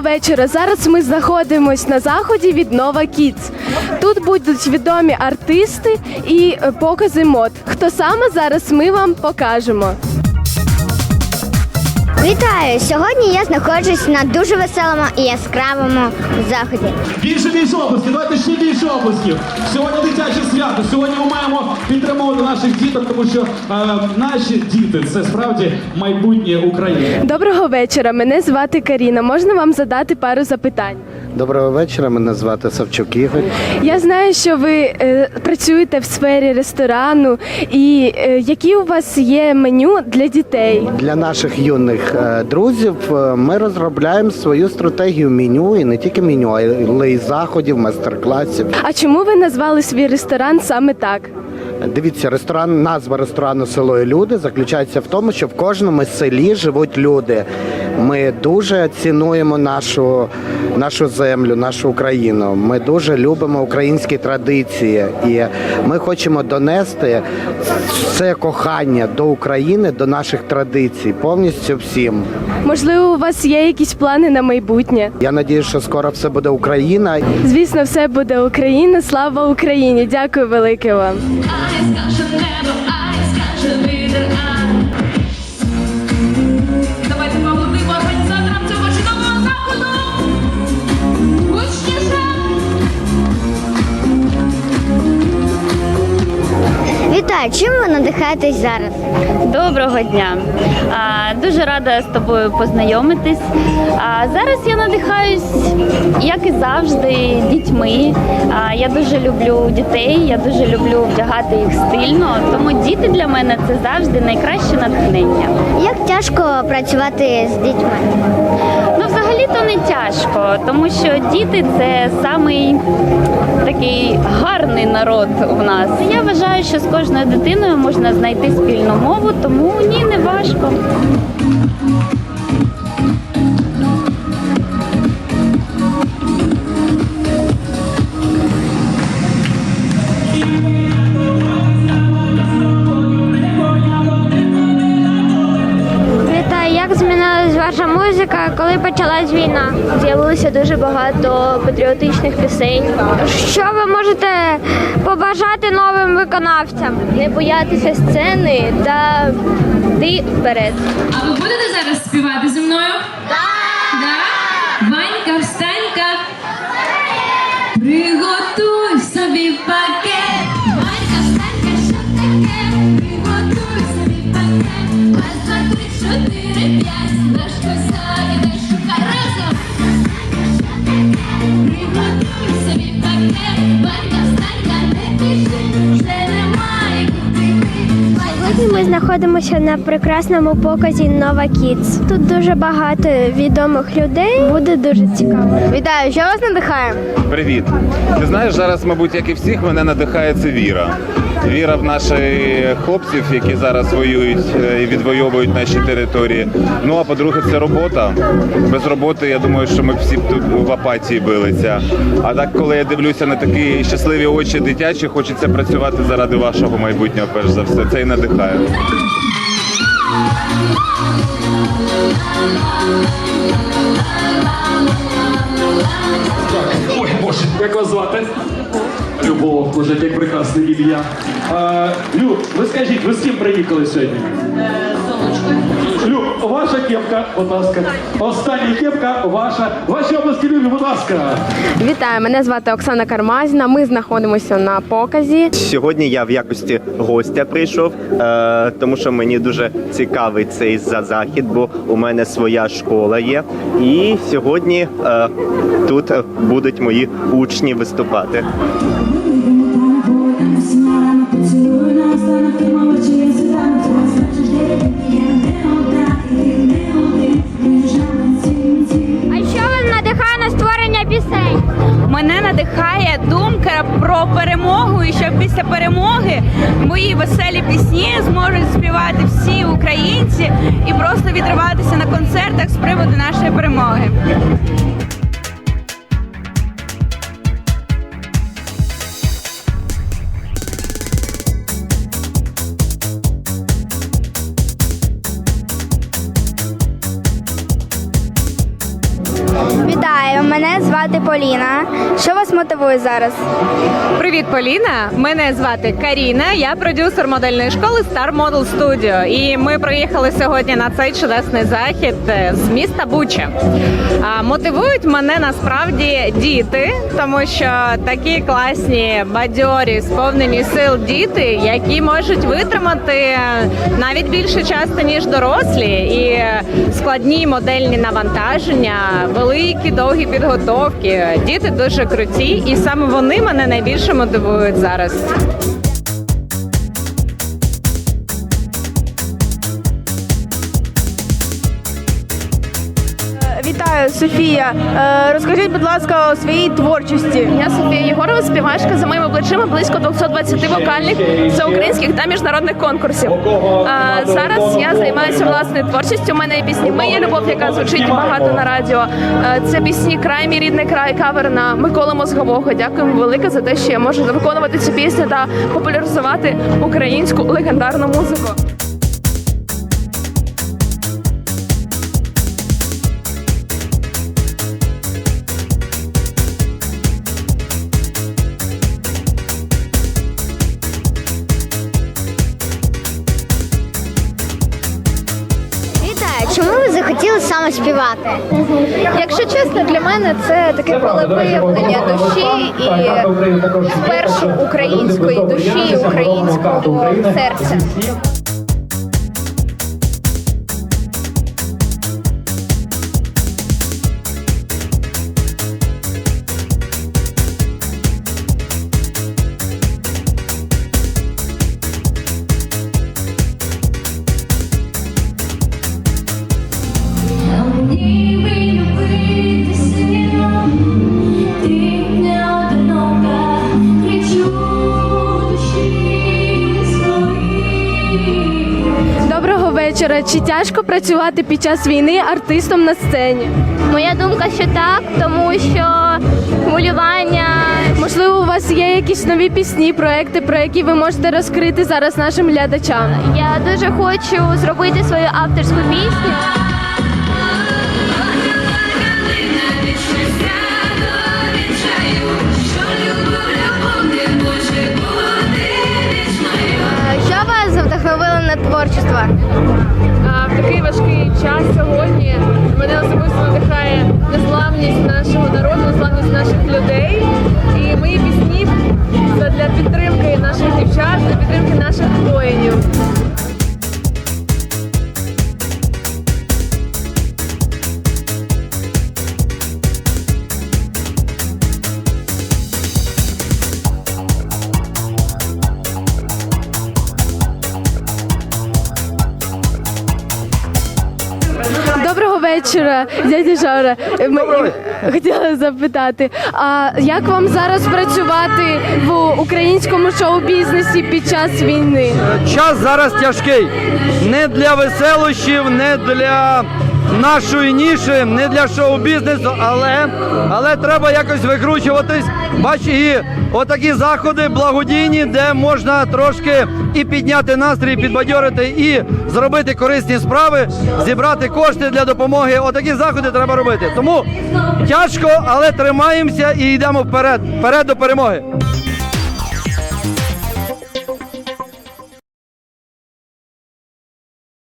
Вечора. Зараз ми знаходимось на заході від Нова Kids. Тут будуть відомі артисти і покази мод. Хто саме зараз ми вам покажемо. Вітаю! Сьогодні я знаходжусь на дуже веселому і яскравому заході. Більше більше обласків, давайте ще більше обласків. Сьогодні дитяче свято. Сьогодні ми маємо підтримувати наших діток, тому що е, наші діти це справді майбутнє України. Доброго вечора. Мене звати Каріна. Можна вам задати пару запитань? Доброго вечора, мене звати Савчук Ігор. Я знаю, що ви е, працюєте в сфері ресторану, і е, які у вас є меню для дітей? Для наших юних е, друзів е, ми розробляємо свою стратегію меню і не тільки меню, але й заходів, майстер-класів. А чому ви назвали свій ресторан саме так? Дивіться, ресторан, назва ресторану Село і люди заключається в тому, що в кожному селі живуть люди. Ми дуже цінуємо нашу, нашу землю, нашу Україну. Ми дуже любимо українські традиції, і ми хочемо донести це кохання до України, до наших традицій, повністю всім. Можливо, у вас є якісь плани на майбутнє? Я надію, що скоро все буде Україна. Звісно, все буде Україна. Слава Україні! Дякую велике вам. Ай, скаже небо, Вітаю! Чим ви надихаєтесь зараз? Доброго дня. А, Дуже рада з тобою познайомитись. А зараз я надихаюсь, як і завжди, дітьми. А, Я дуже люблю дітей, я дуже люблю вдягати їх стильно. Тому діти для мене це завжди найкраще натхнення. Як тяжко працювати з дітьми? То не тяжко, тому що діти це самий такий гарний народ у нас. Я вважаю, що з кожною дитиною можна знайти спільну мову, тому ні, не важко. Музика, коли почалась війна? З'явилося дуже багато патріотичних пісень. Що ви можете побажати новим виконавцям? Не боятися сцени та йти вперед. А ви будете зараз співати зі мною? Так! Знаходимося на прекрасному показі Нова Kids. Тут дуже багато відомих людей. Буде дуже цікаво. Вітаю! Що вас надихає? Привіт. Ти знаєш, зараз, мабуть, як і всіх, мене надихає це віра. Віра в наших хлопців, які зараз воюють е, і відвоюють наші території. Ну а по-друге, це робота. Без роботи, я думаю, що ми всі б тут в апатії билися. А так, коли я дивлюся на такі щасливі очі дитячі, хочеться працювати заради вашого майбутнього, перш за все. Це і надихає. Ой, Боже, як вас звати? Любов, Боже, як прекрасне ім'я. А, Люб, ви скажіть, ви з ким приїхали сьогодні? Люб, ваша кепка, будь ласка. Остання кепка ваша. Ваші області, Любі, будь ласка. Вітаю, мене звати Оксана Кармазіна. Ми знаходимося на показі. Сьогодні я в якості гостя прийшов, е, тому що мені дуже цікавий цей захід, бо у мене своя школа є. І сьогодні е, тут будуть мої учні виступати. Мої веселі пісні зможуть співати всі українці і просто відриватися на концертах з приводу нашої перемоги. Вітаю, мене звати Поліна. Що вас мотивує зараз? Привіт, Поліна. Мене звати Каріна. Я продюсер модельної школи Star Model Studio. І ми приїхали сьогодні на цей чудесний захід е, з міста Буча. Мотивують мене насправді діти, тому що такі класні, бадьорі, сповнені сил діти, які можуть витримати навіть більше часу ніж дорослі, і складні модельні навантаження, великі довгі підготовки. Діти дуже круті, і саме вони мене найбільше мотивують зараз. Софія. Е, Розкажіть, будь ласка, у своїй творчості. Я Софія Єгорова, співачка за моїми плечима близько 220 вокальних всеукраїнських та міжнародних конкурсів. Е, Зараз я займаюся власною творчістю. У мене є пісні Моя любов, яка звучить багато на радіо. Це пісні Край мій рідний край, кавер на Миколи Мозгового. Дякуємо велике за те, що я можу виконувати цю пісню та популяризувати українську легендарну музику. Саме співати? Якщо чесно, для мене це таке волевиявлення душі і спершу української душі, українського серця. Доброго. Чи тяжко працювати під час війни артистом на сцені? Моя думка, що так, тому що хвилювання. Можливо, у вас є якісь нові пісні, проекти, про які ви можете розкрити зараз нашим глядачам. Я дуже хочу зробити свою авторську пісню. Вечора, дядя Жора. Ми хотіла запитати, а як вам зараз працювати в українському шоу-бізнесі під час війни? Час зараз тяжкий. Не для веселощів, не для нашої ніші, не для шоу-бізнесу, але, але треба якось викручуватись. Бач, і отакі заходи благодійні, де можна трошки і підняти настрій, підбадьорити, і зробити корисні справи, зібрати кошти для допомоги. Отакі заходи треба робити. Тому тяжко, але тримаємося і йдемо вперед, вперед до перемоги.